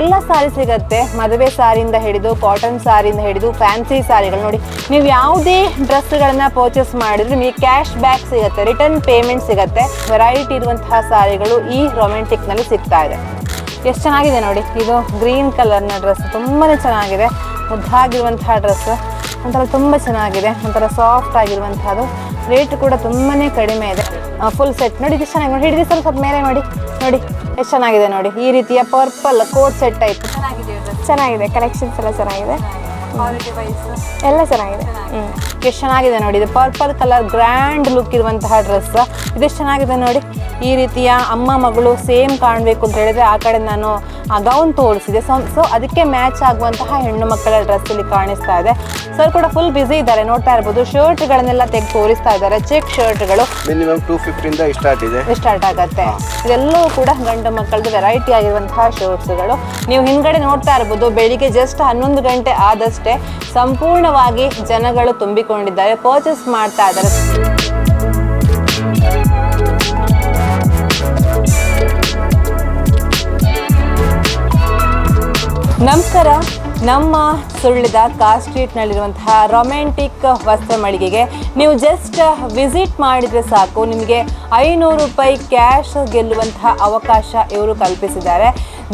ಎಲ್ಲ ಸಾರಿ ಸಿಗತ್ತೆ. ಮದುವೆ ಸಾರಿಯಿಂದ ಹಿಡಿದು ಕಾಟನ್ ಸಾರಿಯಿಂದ ಹಿಡಿದು ಫ್ಯಾನ್ಸಿ ಸಾರಿಗಳು ನೋಡಿ. ನೀವು ಯಾವುದೇ ಡ್ರೆಸ್ಗಳನ್ನ ಪರ್ಚೇಸ್ ಮಾಡಿದ್ರೆ ನಿಮಗೆ ಕ್ಯಾಶ್ ಬ್ಯಾಕ್ ಸಿಗುತ್ತೆ ರಿಟರ್ನ್ ಪೇಮೆಂಟ್ ಸಿಗುತ್ತೆ. ವೆರೈಟಿ ಇರುವಂತಹ ಸಾರಿಗಳು ಈ ರೊಮ್ಯಾಂಟಿಕ್ನಲ್ಲಿ ಸಿಗ್ತಾ ಇದೆ. ಎಷ್ಟು ಚೆನ್ನಾಗಿದೆ ನೋಡಿ. ಇದು ಗ್ರೀನ್ ಕಲರ್ನ ಡ್ರೆಸ್ ತುಂಬಾನೇ ಚೆನ್ನಾಗಿದೆ. ಮುದ್ದಾಗಿರುವಂತಹ ಡ್ರೆಸ್ ಒಂಥರ ತುಂಬ ಚೆನ್ನಾಗಿದೆ. ಒಂಥರ ಸಾಫ್ಟ್ ಆಗಿರುವಂತಹದ್ದು. ರೇಟ್ ಕೂಡ ತುಂಬಾ ಕಡಿಮೆ ಇದೆ. ಫುಲ್ ಸೆಟ್ ನೋಡಿ ಎಷ್ಟು ಚೆನ್ನಾಗಿ ನೋಡಿ ಹಿಡಿದು ಸ್ವಲ್ಪ ಸ್ವಲ್ಪ ಮೇಲೆ ನೋಡಿ. ನೋಡಿ ಎಷ್ಟು ಚೆನ್ನಾಗಿದೆ ನೋಡಿ. ಈ ರೀತಿಯ ಪರ್ಪಲ್ ಕೋಟ್ ಸೆಟ್ ಟೈಪ್ ಚೆನ್ನಾಗಿದೆ ಚೆನ್ನಾಗಿದೆ. ಕಲೆಕ್ಷನ್ಸ್ ಎಲ್ಲ ಚೆನ್ನಾಗಿದೆ. ಎಲ್ಲ ಚೆನ್ನಾಗಿದೆ. ಹ್ಞೂ ಎಷ್ಟು ಚೆನ್ನಾಗಿದೆ ನೋಡಿ. ಇದು ಪರ್ಪಲ್ ಕಲರ್ ಗ್ರ್ಯಾಂಡ್ ಲುಕ್ ಇರುವಂತಹ ಡ್ರೆಸ್ ಇದೆಷ್ಟು ಚೆನ್ನಾಗಿದೆ ನೋಡಿ. ಈ ರೀತಿಯ ಅಮ್ಮ ಮಗಳು ಸೇಮ್ ಕಾಣಬೇಕು ಅಂತ ಹೇಳಿದ್ರೆ ಆ ಕಡೆ ನಾನು ಆ ಗೌನ್ ತೋರಿಸಿದೆ. ಸೊ ಸೊ ಅದಕ್ಕೆ ಮ್ಯಾಚ್ ಆಗುವಂತಹ ಹೆಣ್ಣು ಮಕ್ಕಳ ಡ್ರೆಸ್ ಇಲ್ಲಿ ಕಾಣಿಸ್ತಾ ಇದೆ. ಸರ್ ಕೂಡ ಫುಲ್ ಬ್ಯುಸಿ ಇದ್ದಾರೆ. ನೋಡ್ತಾ ಇರ್ಬೋದು. ಶರ್ಟ್ಗಳನ್ನೆಲ್ಲ ತೆಗೆದು ತೋರಿಸ್ತಾ ಇದ್ದಾರೆ. ಚೆಕ್ ಶರ್ಟ್ಗಳು ಮಿನಿಮಮ್ ಟೂ ಫಿಫ್ಟಿಯಿಂದ ಸ್ಟಾರ್ಟ್ ಇದೆ. ಸ್ಟಾರ್ಟ್ ಆಗುತ್ತೆ. ಇದೆಲ್ಲವೂ ಕೂಡ ಗಂಡು ಮಕ್ಕಳದ್ದು ವೆರೈಟಿ ಆಗಿರುವಂತಹ ಶರ್ಟ್ಸ್ಗಳು ನೀವು ಹಿಂದ್ಗಡೆ ನೋಡ್ತಾ ಇರ್ಬೋದು ಬೆಳಿಗ್ಗೆ ಜಸ್ಟ್ ಹನ್ನೊಂದು ಗಂಟೆ ಆದಷ್ಟೇ ಸಂಪೂರ್ಣವಾಗಿ ಜನಗಳು ತುಂಬಿಕೊಂಡಿದ್ದಾರೆ ಪರ್ಚೇಸ್ ಮಾಡ್ತಾ ಇದ್ದಾರೆ. ನಮಸ್ಕಾರ. ನಮ್ಮ ಸುಳ್ಳಿದ ಕಾರ್ ಸ್ಟ್ರೀಟ್ನಲ್ಲಿರುವಂತಹ ರೊಮ್ಯಾಂಟಿಕ್ ವಸ್ತ್ರ ಮಳಿಗೆಗೆ ನೀವು ಜಸ್ಟ್ ವಿಸಿಟ್ ಮಾಡಿದರೆ ಸಾಕು. ನಿಮಗೆ ಐನೂರು ರೂಪಾಯಿ ಕ್ಯಾಶ್ ಗೆಲ್ಲುವಂತಹ ಅವಕಾಶ ಇವರು ಕಲ್ಪಿಸಿದ್ದಾರೆ.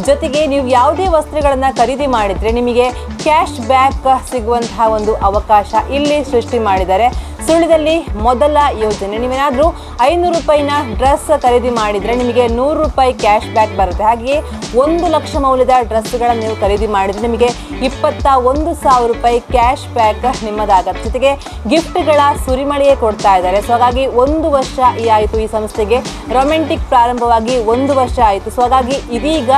ಜೊತೆಗೆ ನೀವು ಯಾವುದೇ ವಸ್ತ್ರಗಳನ್ನು ಖರೀದಿ ಮಾಡಿದರೆ ನಿಮಗೆ ಕ್ಯಾಶ್ ಬ್ಯಾಕ್ ಸಿಗುವಂತಹ ಒಂದು ಅವಕಾಶ ಇಲ್ಲಿ ಸೃಷ್ಟಿ ಮಾಡಿದ್ದಾರೆ. ಸುಳ್ಳಿದಲ್ಲಿ ಮೊದಲ ಯೋಜನೆ. ನೀವೇನಾದರೂ ಐನೂರು ರೂಪಾಯಿನ ಡ್ರೆಸ್ ಖರೀದಿ ಮಾಡಿದರೆ ನಿಮಗೆ ನೂರು ರೂಪಾಯಿ ಕ್ಯಾಶ್ ಬ್ಯಾಕ್ ಬರುತ್ತೆ. ಹಾಗೆಯೇ ಒಂದು ಲಕ್ಷ ಮೌಲ್ಯದ ಡ್ರೆಸ್ಗಳನ್ನು ನೀವು ಖರೀದಿ ಮಾಡಿದರೆ ನಿಮಗೆ ಇಪ್ಪತ್ತ ಒಂದು ಸಾವಿರ ರೂಪಾಯಿ ಕ್ಯಾಶ್ ಬ್ಯಾಕ್ ನಿಮ್ಮದಾಗತ್ತೆ. ಜೊತೆಗೆ ಗಿಫ್ಟ್ಗಳ ಸುರಿಮಳೆಯೇ ಕೊಡ್ತಾ ಇದ್ದಾರೆ. ಸೊ ಹಾಗಾಗಿ ಒಂದು ವರ್ಷ ಈ ಆಯಿತು ಈ ಸಂಸ್ಥೆಗೆ. ರೊಮ್ಯಾಂಟಿಕ್ ಪ್ರಾರಂಭವಾಗಿ ಒಂದು ವರ್ಷ ಆಯಿತು. ಸೊ ಹಾಗಾಗಿ ಇದೀಗ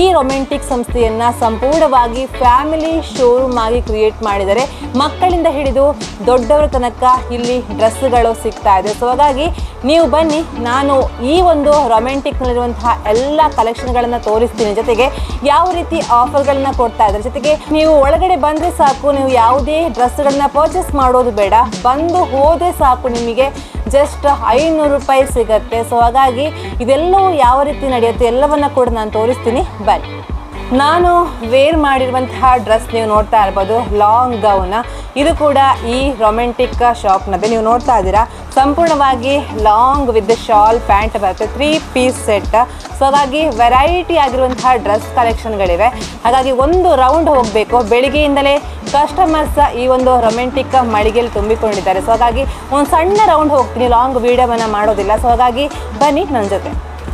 ಈ ರೊಮ್ಯಾಂಟಿಕ್ ಸಂಸ್ಥೆಯನ್ನು ಸಂಪೂರ್ಣವಾಗಿ ಫ್ಯಾಮಿಲಿ ಶೋರೂಮ್ ಆಗಿ ಕ್ರಿಯೇಟ್ ಮಾಡಿದರೆ ಮಕ್ಕಳಿಂದ ಹಿಡಿದು ದೊಡ್ಡವರ ತನಕ ಇಲ್ಲಿ ಡ್ರೆಸ್ಗಳು ಸಿಗ್ತಾ ಇದೆ. ಸೊ ಹಾಗಾಗಿ ನೀವು ಬನ್ನಿ, ನಾನು ಈ ಒಂದು ರೊಮ್ಯಾಂಟಿಕ್ನಲ್ಲಿರುವಂತಹ ಎಲ್ಲ ಕಲೆಕ್ಷನ್ಗಳನ್ನು ತೋರಿಸ್ತೀನಿ. ಜೊತೆಗೆ ಯಾವ ರೀತಿ ಆಫರ್ಗಳನ್ನ ಕೊಡ್ತಾ ಇದ್ದಾರೆ. ಜೊತೆಗೆ ನೀವು ಒಳಗಡೆ ಬಂದರೆ ಸಾಕು, ನೀವು ಯಾವುದೇ ಡ್ರೆಸ್ಗಳನ್ನ ಪರ್ಚೇಸ್ ಮಾಡೋದು ಬೇಡ. ಬಂದು ಹೋದರೆ ಸಾಕು, ನಿಮಗೆ ಜಸ್ಟ್ ಐನೂರು ರೂಪಾಯಿ ಸಿಗತ್ತೆ. ಸೊ ಹಾಗಾಗಿ ಇದೆಲ್ಲವೂ ಯಾವ ರೀತಿ ನಡೆಯುತ್ತೆ ಎಲ್ಲವನ್ನ ಕೂಡ ನಾನು ತೋರಿಸ್ತೀನಿ. ಬನ್ನಿ. ನಾನು ವೇರ್ ಮಾಡಿರುವಂತಹ ಡ್ರೆಸ್ ನೀವು ನೋಡ್ತಾ ಇರ್ಬೋದು ಲಾಂಗ್ ಗೌನ್ ಇದು ಕೂಡ ಈ ರೊಮ್ಯಾಂಟಿಕ್ ಶಾಪ್ನಲ್ಲಿ ನೀವು ನೋಡ್ತಾ ಇದ್ದೀರಾ. ಸಂಪೂರ್ಣವಾಗಿ ಲಾಂಗ್ ವಿತ್ ಶಾಲ್ ಪ್ಯಾಂಟ್ ಬರುತ್ತೆ. ತ್ರೀ ಪೀಸ್ ಸೆಟ್ ಸೊ ಹಾಗಾಗಿ ವೆರೈಟಿ ಆಗಿರುವಂತಹ ಡ್ರೆಸ್ ಕಲೆಕ್ಷನ್ಗಳಿವೆ ಹಾಗಾಗಿ ಒಂದು ರೌಂಡ್ ಹೋಗಬೇಕು. ಬೆಳಿಗ್ಗೆಯಿಂದಲೇ ಕಸ್ಟಮರ್ಸ್ ಈ ಒಂದು ರೊಮ್ಯಾಂಟಿಕ್ ಮಳಿಗೆಯಲ್ಲಿ ತುಂಬಿಕೊಂಡಿದ್ದಾರೆ. ಸೊ ಹಾಗಾಗಿ ಒಂದು ಸಣ್ಣ ರೌಂಡ್ ಹೋಗ್ತೀನಿ. ಲಾಂಗ್ ವೀಡಿಯೋವನ್ನು ಮಾಡೋದಿಲ್ಲ. ಸೊ ಹಾಗಾಗಿ ಬನ್ನಿ ನನ್ನ ಜೊತೆ.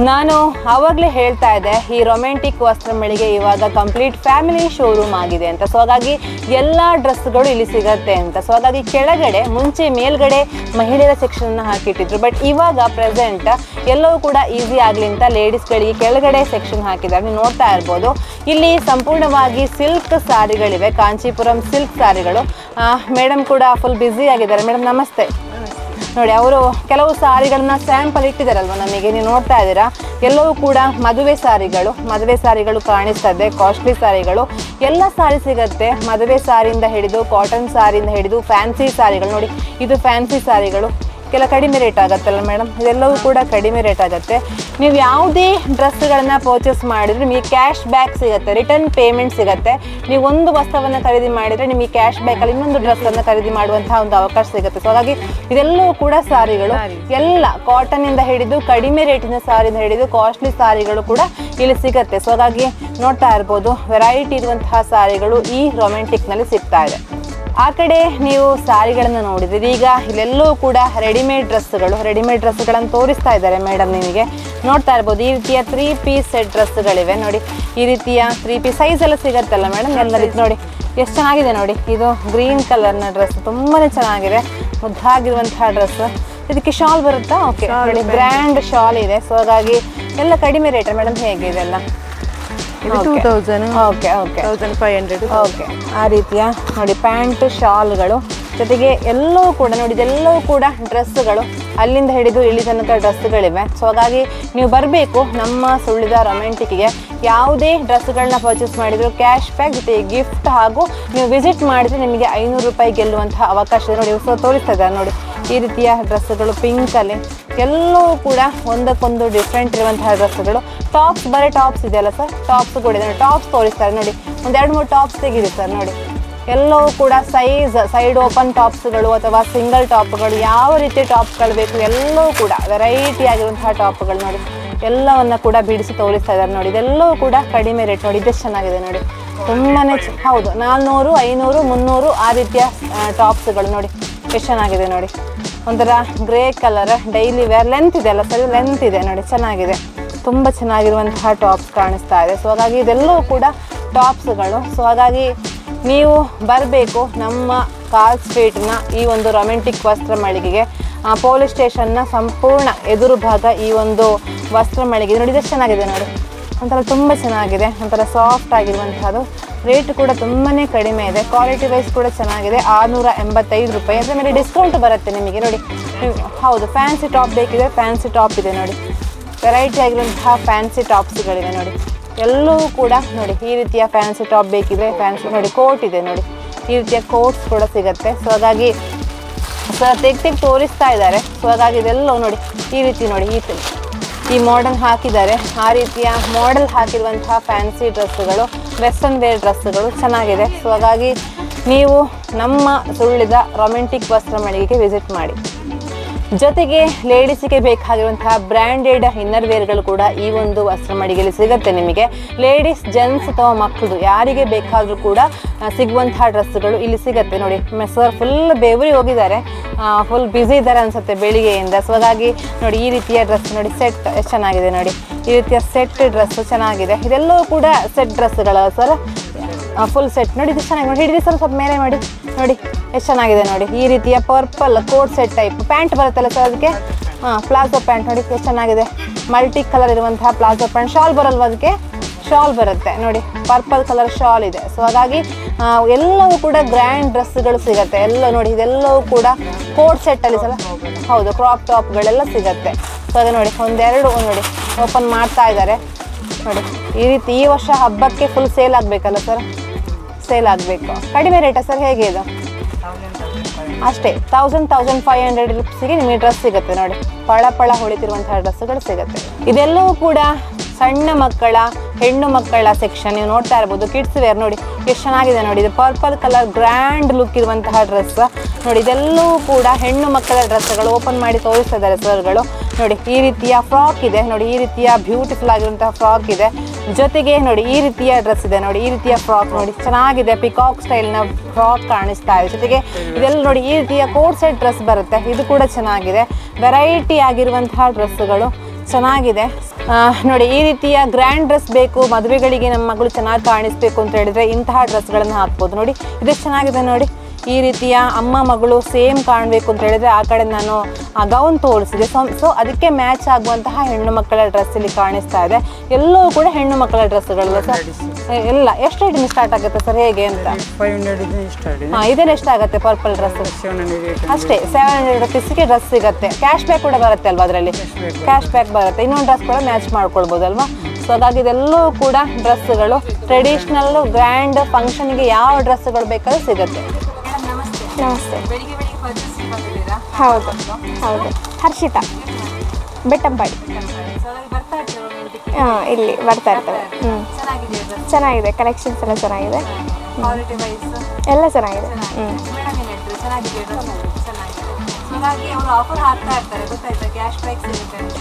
ನಾನು ಆವಾಗಲೇ ಹೇಳ್ತಾ ಇದ್ದೆ, ಈ ರೊಮ್ಯಾಂಟಿಕ್ ವಸ್ತ್ರ ಮಳಿಗೆ ಇವಾಗ ಕಂಪ್ಲೀಟ್ ಫ್ಯಾಮಿಲಿ ಶೋರೂಮ್ ಆಗಿದೆ ಅಂತ. ಸೊ ಹಾಗಾಗಿ ಎಲ್ಲ ಡ್ರೆಸ್ಗಳು ಇಲ್ಲಿ ಸಿಗತ್ತೆ ಅಂತ. ಸೊ ಹಾಗಾಗಿ ಕೆಳಗಡೆ, ಮುಂಚೆ ಮೇಲ್ಗಡೆ ಮಹಿಳೆಯರ ಸೆಕ್ಷನ್ ಹಾಕಿಟ್ಟಿದ್ರು. ಬಟ್ ಇವಾಗ ಪ್ರೆಸೆಂಟ್ ಎಲ್ಲವೂ ಕೂಡ ಈಸಿ ಆಗಲಿ ಅಂತ ಲೇಡೀಸ್ಗಳಿಗೆ ಕೆಳಗಡೆ ಸೆಕ್ಷನ್ ಹಾಕಿದ್ದಾರೆ. ನೀವು ನೋಡ್ತಾ ಇರ್ಬೋದು. ಇಲ್ಲಿ ಸಂಪೂರ್ಣವಾಗಿ ಸಿಲ್ಕ್ ಸಾರಿಗಳಿವೆ, ಕಾಂಚೀಪುರಂ ಸಿಲ್ಕ್ ಸಾರಿಗಳು. ಮೇಡಮ್ ಕೂಡ ಫುಲ್ ಬ್ಯುಸಿ ಆಗಿದ್ದಾರೆ. ಮೇಡಮ್ ನಮಸ್ತೆ. ನೋಡಿ, ಅವರು ಕೆಲವು ಸಾರಿಗಳನ್ನ ಸ್ಯಾಂಪಲ್ ಇಟ್ಟಿದ್ದಾರಲ್ವ ನಮಗೆ? ನೀವು ನೋಡ್ತಾ ಇದ್ದೀರಾ? ಎಲ್ಲವೂ ಕೂಡ ಮದುವೆ ಸಾರಿಗಳು ಮದುವೆ ಸಾರಿಗಳು ಕಾಣಿಸ್ತದೆ ಕಾಸ್ಟ್ಲಿ ಸಾರಿಗಳು. ಎಲ್ಲ ಸಾರಿ ಸಿಗತ್ತೆ. ಮದುವೆ ಸಾರಿಯಿಂದ ಹಿಡಿದು ಕಾಟನ್ ಸಾರಿಯಿಂದ ಹಿಡಿದು ಫ್ಯಾನ್ಸಿ ಸಾರಿಗಳು. ನೋಡಿ, ಇದು ಫ್ಯಾನ್ಸಿ ಸಾರಿಗಳು. ಕೆಲ ಕಡಿಮೆ ರೇಟ್ ಆಗುತ್ತಲ್ಲ ಮೇಡಮ್ ಇದೆಲ್ಲವೂ ಕೂಡ ಕಡಿಮೆ ರೇಟ್ ಆಗುತ್ತೆ. ನೀವು ಯಾವುದೇ ಡ್ರೆಸ್ಗಳನ್ನು ಪರ್ಚೇಸ್ ಮಾಡಿದರೆ ನಿಮಗೆ ಕ್ಯಾಶ್ ಬ್ಯಾಕ್ ಸಿಗುತ್ತೆ ರಿಟರ್ನ್ ಪೇಮೆಂಟ್ ಸಿಗುತ್ತೆ. ನೀವು ಒಂದು ವಸ್ತುವನ್ನು ಖರೀದಿ ಮಾಡಿದರೆ ನಿಮಗೆ ಕ್ಯಾಶ್ ಬ್ಯಾಕಲ್ಲಿ ಇನ್ನೊಂದು ಡ್ರೆಸ್ಸನ್ನು ಖರೀದಿ ಮಾಡುವಂತಹ ಒಂದು ಅವಕಾಶ ಸಿಗುತ್ತೆ. ಸೊ ಹಾಗಾಗಿ ಇದೆಲ್ಲವೂ ಕೂಡ ಸಾರಿಗಳು. ಎಲ್ಲ ಕಾಟನ್ ಇಂದ ಹಿಡಿದು ಕಡಿಮೆ ರೇಟಿನ ಸಾರಿಯಿಂದ ಹಿಡಿದು ಕಾಸ್ಟ್ಲಿ ಸಾರಿಗಳು ಕೂಡ ಇಲ್ಲಿ ಸಿಗುತ್ತೆ. ಸೊ ಹಾಗಾಗಿ ನೋಡ್ತಾ ಇರ್ಬೋದು ವೆರೈಟಿ ಇರುವಂತಹ ಸಾರಿಗಳು ಈ ರೊಮ್ಯಾಂಟಿಕ್ನಲ್ಲಿ ಸಿಗ್ತಾ ಇದೆ. ಆ ಕಡೆ ನೀವು ಸಾರಿಗಳನ್ನು ನೋಡಿದ್ರೆ ಈಗ ಇಲ್ಲೆಲ್ಲೂ ಕೂಡ ರೆಡಿಮೇಡ್ ಡ್ರೆಸ್ಗಳು ರೆಡಿಮೇಡ್ ಡ್ರೆಸ್ಗಳನ್ನು ತೋರಿಸ್ತಾ ಇದ್ದಾರೆ ಮೇಡಮ್ ನಿಮಗೆ. ನೋಡ್ತಾ ಇರ್ಬೋದು ಈ ರೀತಿಯ ತ್ರೀ ಪೀಸ್ ಸೆಟ್ ಡ್ರೆಸ್ಗಳಿವೆ ನೋಡಿ ಈ ರೀತಿಯ ತ್ರೀ ಪೀಸ್ ಸೈಜ್ ಎಲ್ಲ ಸಿಗತ್ತಲ್ಲ ಮೇಡಮ್? ಎಲ್ಲ ರೀತಿ ನೋಡಿ. ಎಷ್ಟು ಚೆನ್ನಾಗಿದೆ ನೋಡಿ. ಇದು ಗ್ರೀನ್ ಕಲರ್ನ ಡ್ರೆಸ್ ತುಂಬಾ ಚೆನ್ನಾಗಿದೆ. ಮುದ್ದಾಗಿರುವಂತಹ ಡ್ರೆಸ್ ಇದಕ್ಕೆ ಶಾಲ್ ಬರುತ್ತಾ? ಓಕೆ ನೋಡಿ ಬ್ರ್ಯಾಂಡ್ ಶಾಲ್ ಇದೆ. ಸೊ ಹಾಗಾಗಿ ಎಲ್ಲ ಕಡಿಮೆ ರೇಟ್ ಮೇಡಮ್ ಹೇಗೆ ಇದೆಲ್ಲ ಇದು two thousand okay okay thousand five hundred okay ಆ ರೀತಿಯ ನೋಡಿ ಪ್ಯಾಂಟ್ ಶಾಲ್ಗಳು. ಜೊತೆಗೆ ಎಲ್ಲವೂ ಕೂಡ ನೋಡಿ ಇದೆಲ್ಲವೂ ಕೂಡ ಡ್ರೆಸ್ಗಳು ಅಲ್ಲಿಂದ ಹಿಡಿದು ಇಲ್ಲಿ ತನಕ ಡ್ರೆಸ್ಗಳಿವೆ ಸೊ ಹಾಗಾಗಿ ನೀವು ಬರಬೇಕು ನಮ್ಮ ಸುಳ್ಳಿದ ರೊಮ್ಯಾಂಟಿಕ್ಗೆ ಯಾವುದೇ ಡ್ರೆಸ್ಗಳನ್ನ ಪರ್ಚೇಸ್ ಮಾಡಿದ್ರು ಕ್ಯಾಶ್ ಬ್ಯಾಕ್ ಜೊತೆ ಗಿಫ್ಟ್ ಹಾಗೂ ನೀವು ವಿಸಿಟ್ ಮಾಡಿದ್ರೆ ನಿಮಗೆ ಐನೂರು ರೂಪಾಯಿ ಗೆಲ್ಲುವಂತಹ ಅವಕಾಶ ಇದೆ. ನೋಡಿ ಸೊ ತೋರಿಸ್ತಾ ಇದ್ದಾರೆ ನೋಡಿ. ಈ ರೀತಿಯ ಡ್ರೆಸ್ಗಳು ಪಿಂಕಲ್ಲಿ ಎಲ್ಲವೂ ಕೂಡ ಒಂದಕ್ಕೊಂದು ಡಿಫ್ರೆಂಟ್ ಇರುವಂತಹ ಡ್ರೆಸ್ಗಳು ಟಾಪ್ಸ್ ಬರೀ ಟಾಪ್ಸ್ ಇದೆಯಲ್ಲ ಸರ್ ಟಾಪ್ಸ್ ಕೂಡ ಇದೆ. ಟಾಪ್ಸ್ ತೋರಿಸ್ತಾರೆ ನೋಡಿ. ಒಂದು ಎರಡು ಮೂರು ಟಾಪ್ಸ್ ತೆಗಿದೆ ಸರ್ ನೋಡಿ. ಎಲ್ಲವೂ ಕೂಡ ಸೈಜ್ ಸೈಡ್ ಓಪನ್ ಟಾಪ್ಸ್ಗಳು ಅಥವಾ ಸಿಂಗಲ್ ಟಾಪ್ಗಳು ಯಾವ ರೀತಿ ಟಾಪ್ಸ್ಗಳು ಬೇಕು ಎಲ್ಲವೂ ಕೂಡ ವೆರೈಟಿ ಆಗಿರುವಂತಹ ಟಾಪ್ಗಳು ನೋಡಿ. ಎಲ್ಲವನ್ನ ಕೂಡ ಬಿಡಿಸಿ ತೋರಿಸ್ತಾ ಇದ್ದಾರೆ ನೋಡಿ. ಇದೆಲ್ಲವೂ ಕೂಡ ಕಡಿಮೆ ರೇಟ್ ನೋಡಿ. ಇದೆಷ್ಟು ಚೆನ್ನಾಗಿದೆ ನೋಡಿ. ತುಂಬಾ ಹೌದು, ನಾಲ್ನೂರು, ಐನೂರು, ಮುನ್ನೂರು ಆ ರೀತಿಯ ಟಾಪ್ಸ್ಗಳು ನೋಡಿ. ಎಷ್ಟು ಚೆನ್ನಾಗಿದೆ ನೋಡಿ. ಒಂಥರ grey colour daily wear length ಇದೆ ಅಲ್ಲ ಸರಿ ಲೆಂತ್ ಇದೆ ನೋಡಿ, ಚೆನ್ನಾಗಿದೆ. ತುಂಬ ಚೆನ್ನಾಗಿರುವಂತಹ ಟಾಪ್ಸ್ ಕಾಣಿಸ್ತಾ ಇದೆ. ಸೊ ಹಾಗಾಗಿ ಇದೆಲ್ಲವೂ ಕೂಡ ಟಾಪ್ಸ್ಗಳು ಸೊ ಹಾಗಾಗಿ ನೀವು ಬರಬೇಕು ನಮ್ಮ ಕಾಲ್ ಸ್ಟ್ರೀಟ್ನ ಈ ಒಂದು ರೊಮ್ಯಾಂಟಿಕ್ ವಸ್ತ್ರ ಮಳಿಗೆಗೆ. ಪೊಲೀಸ್ ಸ್ಟೇಷನ್ನ ಸಂಪೂರ್ಣ ಎದುರು ಭಾಗ ಈ ಒಂದು ವಸ್ತ್ರ ಮಳಿಗೆ ನೋಡಿ, ಇದೆಷ್ಟು ಚೆನ್ನಾಗಿದೆ ನೋಡಿ. ಒಂಥರ ತುಂಬ ಚೆನ್ನಾಗಿದೆ. ಒಂಥರ ಸಾಫ್ಟ್ ಆಗಿರುವಂಥದ್ದು ರೇಟ್ ಕೂಡ ತುಂಬಾ ಕಡಿಮೆ ಇದೆ. ಕ್ವಾಲಿಟಿ ವೈಸ್ ಕೂಡ ಚೆನ್ನಾಗಿದೆ. ಆರುನೂರ ಎಂಬತ್ತೈದು ರೂಪಾಯಿ. ಅದರ ಮೇಲೆ ಡಿಸ್ಕೌಂಟ್ ಬರುತ್ತೆ ನಿಮಗೆ. ನೋಡಿ ಹೌದು ಫ್ಯಾನ್ಸಿ ಟಾಪ್ ಬೇಕಿದೆ ಫ್ಯಾನ್ಸಿ ಟಾಪ್ ಇದೆ ನೋಡಿ. ವೆರೈಟಿ ಆಗಿರುವಂತಹ ಫ್ಯಾನ್ಸಿ ಟಾಪ್ಸ್ಗಳಿವೆ ನೋಡಿ. ಎಲ್ಲವೂ ಕೂಡ ನೋಡಿ, ಈ ರೀತಿಯ ಫ್ಯಾನ್ಸಿ ಟಾಪ್ ಬೇಕಿದೆ ಫ್ಯಾನ್ಸಿ ನೋಡಿ ಕೋಟ್ ಇದೆ ನೋಡಿ. ಈ ರೀತಿಯ ಕೋಟ್ಸ್ ಕೂಡ ಸಿಗುತ್ತೆ. ಸೊ ಹಾಗಾಗಿ ಸರ್ ತೆಗ್ ತೆಗ್ ತೋರಿಸ್ತಾ ಇದ್ದಾರೆ. ಸೊ ಹಾಗಾಗಿ ಇದೆಲ್ಲ ನೋಡಿ, ಈ ರೀತಿ ನೋಡಿ, ಈ ಈ ಮಾಡಲ್ ಹಾಕಿದ್ದಾರೆ. ಆ ರೀತಿಯ ಮಾಡೆಲ್ ಹಾಕಿರುವಂತಹ ಫ್ಯಾನ್ಸಿ ಡ್ರೆಸ್ಸುಗಳು ವೆಸ್ಟರ್ನ್ ವೇರ್ ಡ್ರೆಸ್ಗಳು ಚೆನ್ನಾಗಿದೆ. ಸೊ ಹಾಗಾಗಿ ನೀವು ನಮ್ಮ ಸುಳ್ಳಿದ ರೊಮ್ಯಾಂಟಿಕ್ ವಸ್ತ್ರ ಮಳಿಗೆಗೆ ವಿಸಿಟ್ ಮಾಡಿ. ಜೊತೆಗೆ ಲೇಡೀಸಿಗೆ ಬೇಕಾಗಿರುವಂತಹ ಬ್ರ್ಯಾಂಡೆಡ್ ಇನ್ನರ್ ವೇರ್ಗಳು ಕೂಡ ಈ ಒಂದು ವಸ್ತ್ರ ಮಡಿಗೆಯಲ್ಲಿ ಸಿಗುತ್ತೆ ನಿಮಗೆ. ಲೇಡೀಸ್ ಜೆಂಟ್ಸ್ ಅಥವಾ ಮಕ್ಕಳು ಯಾರಿಗೆ ಬೇಕಾದರೂ ಕೂಡ ಸಿಗುವಂತಹ ಡ್ರೆಸ್ಗಳು ಇಲ್ಲಿ ಸಿಗುತ್ತೆ. ನೋಡಿ ಸರ್ ಫುಲ್ ಬೇವರಿ ಹೋಗಿದ್ದಾರೆ. ಫುಲ್ ಬ್ಯುಸಿ ಇದ್ದಾರೆ ಅನ್ಸುತ್ತೆ ಬೆಳಿಗ್ಗೆಯಿಂದ. ಸೊ ಹಾಗಾಗಿ ನೋಡಿ, ಈ ರೀತಿಯ ಡ್ರೆಸ್ ನೋಡಿ ಸೆಟ್ ಎಷ್ಟು ಚೆನ್ನಾಗಿದೆ ನೋಡಿ. ಈ ರೀತಿಯ ಸೆಟ್ ಡ್ರೆಸ್ ಚೆನ್ನಾಗಿದೆ. ಇದೆಲ್ಲವೂ ಕೂಡ ಸೆಟ್ ಡ್ರೆಸ್ಗಳು ಸರ್ ಫುಲ್ ಸೆಟ್ ನೋಡಿ, ಇದು ಚೆನ್ನಾಗಿ ನೋಡಿ, ಹಿಡಿದು ಸ್ವಲ್ಪ ಸ್ವಲ್ಪ ಮೇಲೆ ಮಾಡಿ. ನೋಡಿ. ಎಷ್ಟು ಚೆನ್ನಾಗಿದೆ ನೋಡಿ. ಈ ರೀತಿಯ purple coat set type pant ಬರುತ್ತಲ್ಲ ಸರ್ ಅದಕ್ಕೆ? ಹಾಂ ಪ್ಲಾಜೋ ಪ್ಯಾಂಟ್ ನೋಡಿ, ಎಷ್ಟು ಚೆನ್ನಾಗಿದೆ. ಮಲ್ಟಿ ಕಲರ್ ಇರುವಂತಹ ಪ್ಲಾಜೋ ಪ್ಯಾಂಟ್ ಶಾಲ್ ಬರಲ್ವ ಅದಕ್ಕೆ? ಶಾಲ್ ಬರುತ್ತೆ. ನೋಡಿ ಪರ್ಪಲ್ ಕಲರ್ ಶಾಲ್ ಇದೆ. ಸೊ ಹಾಗಾಗಿ ಎಲ್ಲವೂ ಕೂಡ ಗ್ರ್ಯಾಂಡ್ ಡ್ರೆಸ್ಗಳು ಸಿಗುತ್ತೆ. ಎಲ್ಲ ನೋಡಿ, ಇದೆಲ್ಲವೂ ಕೂಡ ಕೋಟ್ ಸೆಟ್ಟಲ್ಲಿ ಸಲ ಹೌದು ಕ್ರಾಪ್ ಟಾಪ್ಗಳೆಲ್ಲ ಸಿಗುತ್ತೆ. ಸೊ ಅದೇ ನೋಡಿ, ಒಂದೆರಡು ನೋಡಿ ಓಪನ್ ಮಾಡ್ತಾ ಇದ್ದಾರೆ ನೋಡಿ, ಈ ರೀತಿ ಈ ವರ್ಷ ಹಬ್ಬಕ್ಕೆ ಫುಲ್ ಸೇಲ್ ಆಗಬೇಕಲ್ಲ ಸರ್ ಸೇಲ್ ಆಗಬೇಕು. ಕಡಿಮೆ ರೇಟಾ ಸರ್ ಹೇಗೆ ಇದು? ಅಷ್ಟೇ ತೌಸಂಡ್ ತೌಸಂಡ್ ಫೈವ್ ಹಂಡ್ರೆಡ್ ರುಪೀಸಿಗೆ ನಿಮಗೆ ಡ್ರೆಸ್ ಸಿಗುತ್ತೆ ನೋಡಿ. ಪಳ ಪಳ ಹೊಳಿತಿರುವಂತಹ ಡ್ರೆಸ್ಸುಗಳು ಸಿಗುತ್ತೆ. ಇದೆಲ್ಲವೂ ಕೂಡ ಸಣ್ಣ ಮಕ್ಕಳ, ಹೆಣ್ಣು ಮಕ್ಕಳ ಸೆಕ್ಷನ್ ನೀವು ನೋಡ್ತಾ ಇರ್ಬೋದು ಕಿಡ್ಸ್ ವೇರ್ ನೋಡಿ, ಎಷ್ಟು ಚೆನ್ನಾಗಿದೆ ನೋಡಿ. ಇದು ಪರ್ಪಲ್ ಕಲರ್ ಗ್ರ್ಯಾಂಡ್ ಲುಕ್ ಇರುವಂತಹ ಡ್ರೆಸ್ ನೋಡಿ, ಇದೆಲ್ಲವೂ ಕೂಡ ಹೆಣ್ಣು ಮಕ್ಕಳ ಡ್ರೆಸ್ಗಳು ಓಪನ್ ಮಾಡಿ ತೋರಿಸ್ತಾ ಇದ್ದಾರೆ ಸರ್ಗಳು ನೋಡಿ, ಈ ರೀತಿಯ ಫ್ರಾಕ್ ಇದೆ. ನೋಡಿ, ಈ ರೀತಿಯ ಬ್ಯೂಟಿಫುಲ್ ಆಗಿರುವಂತಹ ಫ್ರಾಕ್ ಇದೆ. ಜೊತೆಗೆ ನೋಡಿ, ಈ ರೀತಿಯ ಡ್ರೆಸ್ ಇದೆ. ನೋಡಿ, ಈ ರೀತಿಯ ಫ್ರಾಕ್ ನೋಡಿ, ಚೆನ್ನಾಗಿದೆ. ಪಿಕಾಕ್ ಸ್ಟೈಲ್ನ ಫ್ರಾಕ್ ಕಾಣಿಸ್ತಾ ಇದೆ. ಜೊತೆಗೆ ಇದೆಲ್ಲ ನೋಡಿ, ಈ ರೀತಿಯ ಕೋಟ್ ಸೆಟ್ ಡ್ರೆಸ್ ಬರುತ್ತೆ. ಇದು ಕೂಡ ಚೆನ್ನಾಗಿದೆ. ವೆರೈಟಿ ಆಗಿರುವಂತಹ ಡ್ರೆಸ್ಸುಗಳು ಚೆನ್ನಾಗಿದೆ. ನೋಡಿ, ಈ ರೀತಿಯ ಗ್ರ್ಯಾಂಡ್ ಡ್ರೆಸ್ ಬೇಕು, ಮದುವೆಗಳಿಗೆ ನಮ್ಮ ಮಗಳು ಚೆನ್ನಾಗಿ ಕಾಣಿಸ್ಬೇಕು ಅಂತ ಹೇಳಿದ್ರೆ ಇಂತಹ ಡ್ರೆಸ್ಗಳನ್ನು ಹಾಕ್ಬೋದು. ನೋಡಿ ಇದೆಷ್ಟು ಚೆನ್ನಾಗಿದೆ ನೋಡಿ. ಈ ರೀತಿಯ ಅಮ್ಮ ಮಗಳು ಸೇಮ್ ಕಾಣಬೇಕು ಅಂತ ಹೇಳಿದ್ರೆ ಆ ಕಡೆ ನಾನು ಗೌನ್ ತೋರಿಸಿದೆ. ಸೊ ಸೊ ಅದಕ್ಕೆ ಮ್ಯಾಚ್ ಆಗುವಂತಹ ಹೆಣ್ಣು ಮಕ್ಕಳ ಡ್ರೆಸ್ ಇಲ್ಲಿ ಕಾಣಿಸ್ತಾ ಇದೆ. ಎಲ್ಲವೂ ಕೂಡ ಹೆಣ್ಣು ಮಕ್ಕಳ ಡ್ರೆಸ್ಗಳು ಸರ್ ಎಲ್ಲ ಎಷ್ಟು ರೇಟಿಂದ ಸ್ಟಾರ್ಟ್ ಆಗುತ್ತೆ ಸರ್ ಹೇಗೆ ಅಂತ? ಫೈವ್ ಹಂಡ್ರೆಡ್ ಇದೆ ಸ್ಟಾರ್ಟ್ ಇದೆ. ಹಾಂ ಇದೆಲ್ಲ ಎಷ್ಟಾಗುತ್ತೆ ಪರ್ಪಲ್ ಡ್ರೆಸ್ ಅಷ್ಟೇ ಸೆವೆನ್ ಹಂಡ್ರೆಡ್ ರುಪೀಸ್ಗೆ ಡ್ರೆಸ್ ಸಿಗುತ್ತೆ. ಕ್ಯಾಶ್ ಬ್ಯಾಕ್ ಕೂಡ ಬರುತ್ತೆ ಅಲ್ವಾ ಅದರಲ್ಲಿ? ಕ್ಯಾಶ್ ಬ್ಯಾಕ್ ಬರುತ್ತೆ. ಇನ್ನೊಂದು ಡ್ರೆಸ್ ಕೂಡ ಮ್ಯಾಚ್ ಮಾಡ್ಕೊಳ್ಬೋದಲ್ವಾ ಸೊ ಹಾಗಾಗಿ ಇದೆಲ್ಲವೂ ಕೂಡ ಡ್ರೆಸ್ಗಳು ಟ್ರೆಡಿಷ್ನಲ್ ಗ್ರ್ಯಾಂಡ್ ಫಂಕ್ಷನ್ಗೆ ಯಾವ ಡ್ರೆಸ್ಗಳು ಬೇಕಾದ್ರೂ ಸಿಗುತ್ತೆ. ನಮಸ್ತೆ. ಹೌದು ಹೌದು. ಹರ್ಷಿತಾ ಬೆಟ್ಟಂಪಾಡಿ. ಹಾಂ ಇಲ್ಲಿ ಬರ್ತಾ ಇರ್ತವೆ. ಹ್ಞೂ ಚೆನ್ನಾಗಿದೆ ಕಲೆಕ್ಷನ್ಸ್ ಎಲ್ಲ ಚೆನ್ನಾಗಿದೆ. ಎಲ್ಲ ಚೆನ್ನಾಗಿದೆ. ಹ್ಞೂ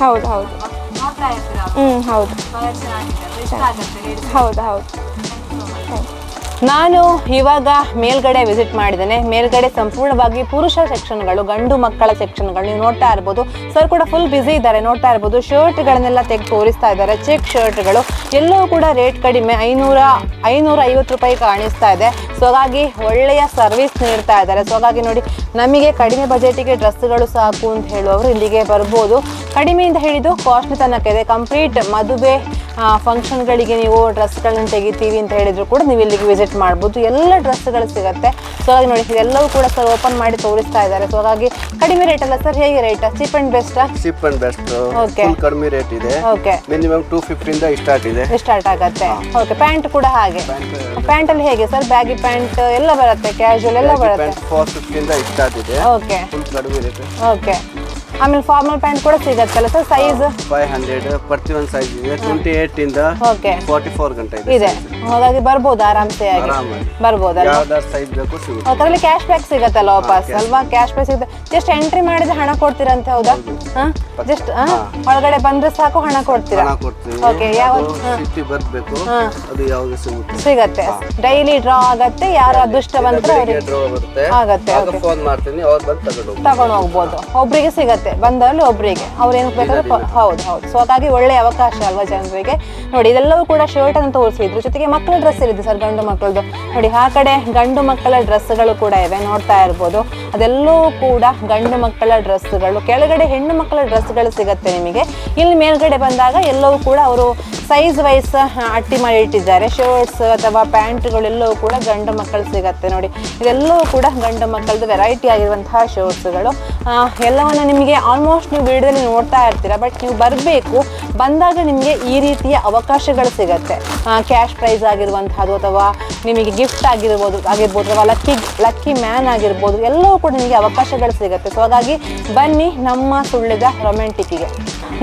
ಹೌದು ಹೌದು. ಹ್ಞೂ ಹೌದು. ಹೌದು ಹೌದು. ಥ್ಯಾಂಕ್ ಹೌದು ಹೌದು ನಾನು ಇವಾಗ ಮೇಲ್ಗಡೆ ವಿಸಿಟ್ ಮಾಡಿದ್ದೇನೆ. ಮೇಲ್ಗಡೆ ಸಂಪೂರ್ಣವಾಗಿ ಪುರುಷ ಸೆಕ್ಷನ್ಗಳು ಗಂಡು ಮಕ್ಕಳ ಸೆಕ್ಷನ್ಗಳು ನೀವು ನೋಡ್ತಾ ಇರ್ಬೋದು. ಸರ್ ಕೂಡ ಫುಲ್ ಬ್ಯುಸಿ ಇದ್ದಾರೆ, ನೋಡ್ತಾ ಇರ್ಬೋದು. ಶರ್ಟ್ಗಳನ್ನೆಲ್ಲ ತೆಗೆದು ತೋರಿಸ್ತಾ ಇದ್ದಾರೆ ಚೆಕ್ ಶರ್ಟ್ಗಳು ಎಲ್ಲವೂ ಕೂಡ ರೇಟ್ ಕಡಿಮೆ, ಐನೂರ ಐನೂರ ಐವತ್ತು ರೂಪಾಯಿ ಕಾಣಿಸ್ತಾ ಇದೆ. ಸೊ ಹಾಗಾಗಿ ಒಳ್ಳೆಯ ಸರ್ವಿಸ್ ನೀಡ್ತಾ ಇದ್ದಾರೆ. ಸೊ ಹಾಗಾಗಿ ನೋಡಿ, ನಮಗೆ ಕಡಿಮೆ ಬಜೆಟಿಗೆ ಡ್ರೆಸ್ಗಳು ಸಾಕು ಅಂತ ಹೇಳುವವರು ಇಲ್ಲಿಗೆ ಬರ್ಬೋದು. ಕಡಿಮೆಯಿಂದ ಹಿಡಿದು ಕಾಸ್ಟ್ಲಿ ತನಕ ಇದೆ. ಕಂಪ್ಲೀಟ್ ಮದುವೆ ಫಂಕ್ಷನ್ಗಳಿಗೆ ನೀವು ಡ್ರೆಸ್ಗಳನ್ನ ತೆಗಿತೀವಿ ಅಂತ ಹೇಳಿದ್ರು ಕೂಡ ನೀವು ಇಲ್ಲಿಗೆ ವಿಸಿಟ್ ಮಾಡ್ಬೋದು. ಎಲ್ಲ ಡ್ರೆಸ್ಗಳು ಸಿಗುತ್ತೆ. ಸೊ ಹಾಗಾಗಿ ನೋಡಿ ಇದೆಲ್ಲವೂ ಕೂಡ ಸರ್ ಓಪನ್ ಮಾಡಿ ತೋರಿಸ್ತಾ ಇದ್ದಾರೆ. ಸೊ ಹಾಗಾಗಿ ಕಡಿಮೆ ರೇಟ್ ಅಲ್ಲ ಸರ್ ಹೇಗೆ rate cheap and best cheap and best okay ಕಡಿಮೆ ರೇಟ್ ಇದೆ. ಓಕೆ ಮಿನಿಮಮ್ ಟೂ ಫಿಫ್ಟಿಯಿಂದ ಸ್ಟಾರ್ಟ್ ಇದೆ. ಸ್ಟಾರ್ಟ್ ಆಗುತ್ತೆ. ಓಕೆ ಪ್ಯಾಂಟ್ ಕೂಡ ಹಾಗೆ. ಪ್ಯಾಂಟ್ ಅಲ್ಲಿ ಹೇಗೆ ಸರ್ ಬ್ಯಾಗಿ ಪ್ಯಾಂಟ್ ಎಲ್ಲ ಬರುತ್ತೆ ಕ್ಯಾಶುವಲ್ ಎಲ್ಲ ಬರುತ್ತೆ? ಫೋರ್ ಫಿಫ್ಟಿಯಿಂದ ಸ್ಟಾರ್ಟ್ ಇದೆ ಓಕೆ ಫುಲ್ ಕಡಿಮೆ ರೇಟ್ ಓಕೆ ಆಮೇಲೆ ಫಾರ್ಮಲ್ ಪ್ಯಾಂಟ್ ಕೂಡ ಸಿಗತ್ತಲ್ಲ ಸರ್ ಸೈಜ್ ಫೈವ್ ಹಂಡ್ರೆಡ್ ಪ್ರತಿಯೊಂದು ಸೈಜ್ ಇದೆ ಟ್ವೆಂಟಿ ಏಟ್ ಇಂದ ಓಕೆ ಫಾರ್ಟಿ ಫೋರ್ ಗಂಟೆ ಇದೆ ಹಾಗಾಗಿ ಬರ್ಬೋದು ಆರಾಮ್ಸೆ ಆಗಿ ಬರ್ಬೋದಲ್ಲ? ಸೈಜ್ ಬೇಕು ಅದರಲ್ಲಿ ಕ್ಯಾಶ್ ಬ್ಯಾಕ್ ಸಿಗತ್ತಲ್ಲ ವಾಪಸ್? ಅಲ್ವಾ? ಕ್ಯಾಶ್ ಬ್ಯಾಕ್ ಸಿಗುತ್ತೆ. ಜಸ್ಟ್ ಎಂಟ್ರಿ ಮಾಡಿದ್ರೆ ಹಣ ಕೊಡ್ತೀರಂತ ಹೌದಾ? ಜಸ್ಟ್ ಒಳಗಡೆ ಬಂದ್ರೆ ಸಾಕು ಹಣ ಕೊಡ್ತೀರಾ? ಓಕೆ ಯಾವ ಬರ್ಬೇಕು ಅದು ಯಾವಾಗ ಸಿಗುತ್ತೆ? ಸಿಗತ್ತೆ. ಡೈಲಿ ಡ್ರಾ ಆಗತ್ತೆ ಯಾರು ಅದೃಷ್ಟವಂತರು ಬಂದ್ರೆ ಅವ್ರಿಗೆ ಆಗತ್ತೆ ಆಗ ಫೋನ್ ಮಾಡ್ತೀನಿ ಅವ್ರು ಬಂದು ತಗೊಂಡು ಹೋಗ್ಬೋದು. ಒಬ್ರಿಗೆ ಸಿಗತ್ತೆ ಬಂದವಲ್ಲಿ ಒಬ್ರಿಗೆ. ಅವ್ರು ಏನಕ್ಕೆ ಬೇಕಾದ್ರೆ ಹೌದು ಹೌದು. ಸೊ ಹಾಗಾಗಿ ಒಳ್ಳೆ ಅವಕಾಶ ಅಲ್ವಾ ಜನರಿಗೆ? ನೋಡಿ ಇದೆಲ್ಲವೂ ಕೂಡ ಶರ್ಟ್ ಅನ್ನು ತೋರಿಸಿದ್ರು. ಜೊತೆಗೆ ಮಕ್ಕಳ ಡ್ರೆಸ್ ಇರುತ್ತೆ ಸರ್ ಗಂಡು ಮಕ್ಕಳದು. ನೋಡಿ, ಆ ಕಡೆ ಗಂಡು ಮಕ್ಕಳ ಡ್ರೆಸ್ಗಳು ಕೂಡ ಇವೆ, ನೋಡ್ತಾ ಇರ್ಬೋದು. ಅದೆಲ್ಲವೂ ಕೂಡ ಗಂಡು ಮಕ್ಕಳ ಡ್ರೆಸ್ಗಳು ಕೆಳಗಡೆ ಹೆಣ್ಣು ಮಕ್ಕಳ ಡ್ರೆಸ್ಗಳು ಸಿಗುತ್ತೆ ನಿಮಗೆ. ಇಲ್ಲಿ ಮೇಲ್ಗಡೆ ಬಂದಾಗ ಎಲ್ಲವೂ ಕೂಡ ಅವರು ಸೈಜ್ ವೈಸ್ ಅಟ್ಟಿ ಮಾಡಿ ಇಟ್ಟಿದ್ದಾರೆ. ಶರ್ಟ್ಸ್ ಅಥವಾ ಪ್ಯಾಂಟ್ಗಳೆಲ್ಲವೂ ಕೂಡ ಗಂಡು ಮಕ್ಕಳು ಸಿಗುತ್ತೆ ನೋಡಿ. ಇದೆಲ್ಲವೂ ಕೂಡ ಗಂಡು ಮಕ್ಕಳದ್ದು ವೆರೈಟಿ ಆಗಿರುವಂತಹ ಶರ್ಟ್ಸ್ಗಳು ಎಲ್ಲವನ್ನು ನಿಮಗೆ ಆಲ್ಮೋಸ್ಟ್ ನೀವು ವಿಡಿಯೋದಲ್ಲಿ ನೋಡ್ತಾ ಇರ್ತೀರ ಬಟ್ ನೀವು ಬರಬೇಕು. ಬಂದಾಗ ನಿಮಗೆ ಈ ರೀತಿಯ ಅವಕಾಶಗಳು ಸಿಗತ್ತೆ. ಕ್ಯಾಶ್ ಪ್ರೈಸ್ ಆಗಿರುವಂಥದ್ದು ಅಥವಾ ನಿಮಗೆ ಗಿಫ್ಟ್ ಆಗಿರ್ಬೋದು ಆಗಿರ್ಬೋದು ಅಥವಾ ಲಕ್ಕಿ ಲಕ್ಕಿ ಮ್ಯಾನ್ ಆಗಿರ್ಬೋದು, ಎಲ್ಲವೂ ಕೂಡ ನಿಮಗೆ ಅವಕಾಶಗಳು ಸಿಗುತ್ತೆ. ಸೊ ಹಾಗಾಗಿ ಬನ್ನಿ ನಮ್ಮ ಸುಳ್ಳಿದ ರೊಮ್ಯಾಂಟಿಕ್ಕಿಗೆ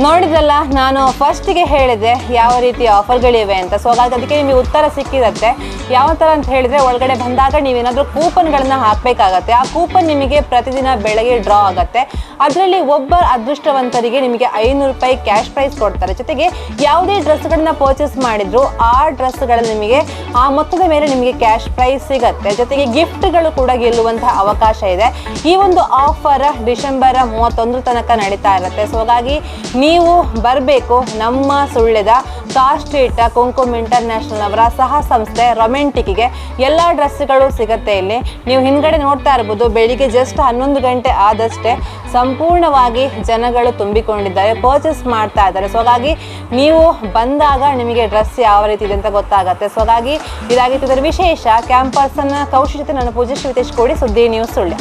ನೋಡಿದ್ರಲ್ಲ, ನಾನು ಫಸ್ಟಿಗೆ ಹೇಳಿದೆ ಯಾವ ರೀತಿ ಆಫರ್ಗಳಿವೆ ಅಂತ. ಸೊ ಹಾಗಾಗಿ ಅದಕ್ಕೆ ನಿಮಗೆ ಉತ್ತರ ಸಿಕ್ಕಿರತ್ತೆ. ಯಾವ ಥರ ಅಂತ ಹೇಳಿದ್ರೆ, ಒಳಗಡೆ ಬಂದಾಗ ನೀವೇನಾದರೂ ಕೂಪನ್ಗಳನ್ನು ಹಾಕಬೇಕಾಗತ್ತೆ. ಆ ಕೂಪನ್ ನಿಮಗೆ ಪ್ರತಿದಿನ ಬೆಳಗ್ಗೆ ಡ್ರಾ ಆಗುತ್ತೆ. ಅದರಲ್ಲಿ ಒಬ್ಬ ಅದೃಷ್ಟವಂತರಿಗೆ ನಿಮಗೆ ಐನೂರು ರೂಪಾಯಿ ಕ್ಯಾಶ್ ಪ್ರೈಸ್ ಕೊಡ್ತಾರೆ. ಜೊತೆಗೆ ಯಾವುದೇ ಡ್ರೆಸ್ಗಳನ್ನ ಪರ್ಚೇಸ್ ಮಾಡಿದ್ರು, ಆ ಡ್ರೆಸ್ಗಳಲ್ಲಿ ನಿಮಗೆ, ಆ ಮೊತ್ತದ ಮೇಲೆ ನಿಮಗೆ ಕ್ಯಾಶ್ ಪ್ರೈಸ್ ಸಿಗತ್ತೆ. ಜೊತೆಗೆ ಗಿಫ್ಟ್ಗಳು ಕೂಡ ಗೆಲ್ಲುವಂತಹ ಅವಕಾಶ ಇದೆ. ಈ ಒಂದು ಆಫರ್ ಡಿಸೆಂಬರ್ ಮೂವತ್ತೊಂದು ತನಕ ನಡೀತಾ ಇರುತ್ತೆ. ಸೊ ಹಾಗಾಗಿ ನೀವು ಬರಬೇಕು ನಮ್ಮ ಸುಳ್ಳ್ಯದ ಕಾರ್ ಸ್ಟ್ರೀಟ್ ಕುಂಕುಮ್ ಇಂಟರ್ನ್ಯಾಷನಲ್ ಅವರ ಸಹ ಸಂಸ್ಥೆ ರೊಮ್ಯಾಂಟಿಕ್ಗೆ ಎಲ್ಲ ಡ್ರೆಸ್ಗಳು ಸಿಗುತ್ತೆ ಇಲ್ಲಿ. ನೀವು ಹಿಂದ್ಗಡೆ ನೋಡ್ತಾ ಇರ್ಬೋದು, ಬೆಳಿಗ್ಗೆ ಜಸ್ಟ್ ಹನ್ನೊಂದು ಗಂಟೆ ಆದಷ್ಟೇ ಸಂಪೂರ್ಣವಾಗಿ ಜನಗಳು ತುಂಬಿಕೊಂಡಿದ್ದಾರೆ ಪರ್ಚೇಸ್ ಮಾಡ್ತಾ ಇದ್ದಾರೆ. ಸೊ ಹಾಗಾಗಿ ನೀವು ಬಂದಾಗ ನಿಮಗೆ ಡ್ರೆಸ್ ಯಾವ ರೀತಿ ಇದೆ ಅಂತ ಗೊತ್ತಾಗುತ್ತೆ. ಸೊ ಹಾಗಾಗಿ ಇದಾಗಿತ್ತು ಇದರ ವಿಶೇಷ ಕ್ಯಾಂಪರ್ಸನ್ನ ಕೌಶಲ್ಯತೆ ನಾನು ಪೂಜೆ ಶ್ರೀತೇಶ್ ಕೋಡಿ ಸುದ್ದಿ ನ್ಯೂಸ್ ಸುಳ್ಯ.